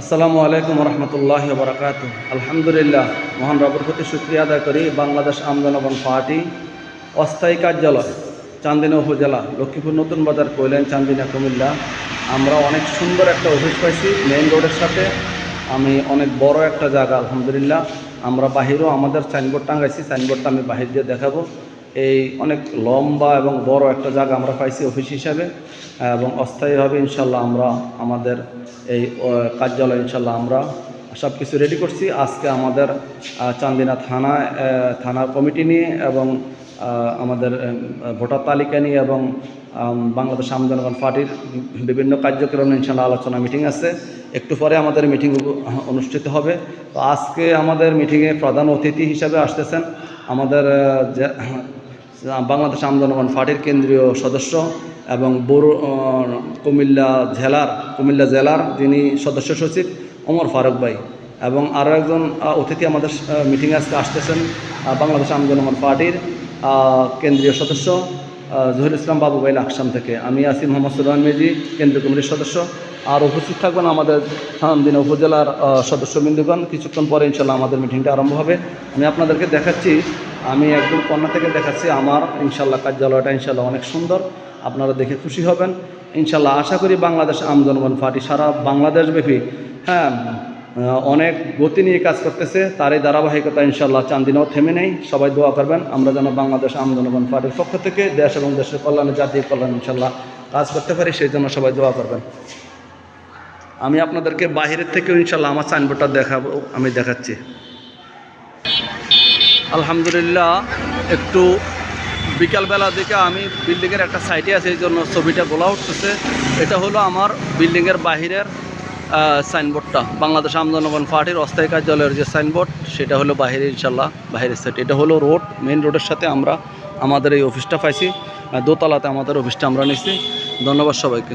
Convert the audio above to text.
আসসালামু আলাইকুম রহমতুল্লাহ বরকাত আলহামদুলিল্লাহ, মহান রবের প্রতি শুক্রিয়া আদায় করি বাংলাদেশ আমজনগণ পার্টি অস্থায়ী কার্যালয়, চান্দিনা উপজেলা, লক্ষ্মীপুর নতুন বাজার কইলেন চান্দিনা, কুমিল্লা। আমরা অনেক সুন্দর একটা অফিস পাইছি মেইন রোডের সাথে। আমি অনেক বড় একটা জায়গা, আলহামদুলিল্লাহ। আমরা বাহিরেও আমাদের সাইনবোর্ড টাঙ্গাইছি সাইনবোর্ডটা আমি বাহির দিয়ে দেখাবো। এই অনেক লম্বা এবং বড় একটা জায়গা আমরা পাইছি অফিস হিসাবে, এবং অস্থায়ীভাবে ইনশাল্লাহ আমরা আমাদের এই কার্যালয় ইনশাল্লাহ আমরা সব কিছু রেডি করছি। আজকে আমাদের চান্দিনা থানা থানার কমিটি নিয়ে এবং আমাদের ভোটার তালিকা নিয়ে এবং বাংলাদেশ আম জনগণ পার্টির বিভিন্ন কার্যক্রম ইনশাল্লাহ আলোচনা মিটিং আছে। একটু পরে আমাদের মিটিং অনুষ্ঠিত হবে। তো আজকে আমাদের মিটিংয়ে প্রধান অতিথি হিসাবে আসতেছেন আমাদের বাংলাদেশ আন্দোলন পার্টির কেন্দ্রীয় সদস্য এবং বড় কুমিল্লা জেলার কুমিল্লা জেলার যিনি সদস্য সচিব, ওমর ফারুক ভাই। এবং আরও একজন অতিথি আমাদের মিটিংয়ে আজকে আসতেছেন বাংলাদেশ আন্দোলন পার্টির কেন্দ্রীয় সদস্য জহির ইসলাম বাবু ভাই লাকসাম থেকে। আমি আছি মোহাম্মদ সুলমান মেজি কেন্দ্রীয় কমিটির সদস্য। আর উপস্থিত থাকবেন আমাদের দিন উপজেলার সদস্যবৃন্দগণ। কিছুক্ষণ পরে ইনশাল্লাহ আমাদের মিটিংটা আরম্ভ হবে। আমি আপনাদেরকে দেখাচ্ছি, আমি একদম কন্যা থেকে দেখাচ্ছি আমার ইনশাল্লাহ কার্যালয়টা ইনশাল্লাহ অনেক সুন্দর। আপনারা দেখে খুশি হবেন। ইনশাল্লাহ আশা করি বাংলাদেশ আম জনগণ পার্টি সারা বাংলাদেশব্যাপী হ্যাঁ অনেক গতি নিয়ে কাজ করতেছে। তার এই ধারাবাহিকতা ইনশাল্লাহ চান্দিনাও থেমে নেই। সবাই দোয়া করবেন, আমরা যেন বাংলাদেশ আম জনগণ পার্টির পক্ষ থেকে দেশ এবং দেশের কল্যাণে জাতীয় কল্যাণ ইনশাল্লাহ কাজ করতে পারি, সেই জন্য সবাই দোয়া করবেন। আমি আপনাদেরকে বাহিরের থেকেও ইনশাল্লাহ আমার সাইনবোর্ডটা দেখাবো, আমি দেখাচ্ছি। আলহামদুলিল্লাহ, একটু বিকালবেলা দিকে আমি বিল্ডিংয়ের একটা সাইটে আছে, এই জন্য ছবিটা বলা উঠতেছে। এটা হলো আমার বিল্ডিংয়ের বাহিরের সাইনবোর্ডটা বাংলাদেশ আমজনগণ পার্টির অস্থায়ী কার্যালয়ের যে সাইনবোর্ড সেটা হলো বাহিরে ইনশাল্লাহ বাহিরের সাইড এটা হলো রোড মেন রোডের সাথে আমরা, আমাদের এই অফিসটা পাইছি দোতলাতে আমাদের অফিসটা আমরা নিছি। ধন্যবাদ সবাইকে।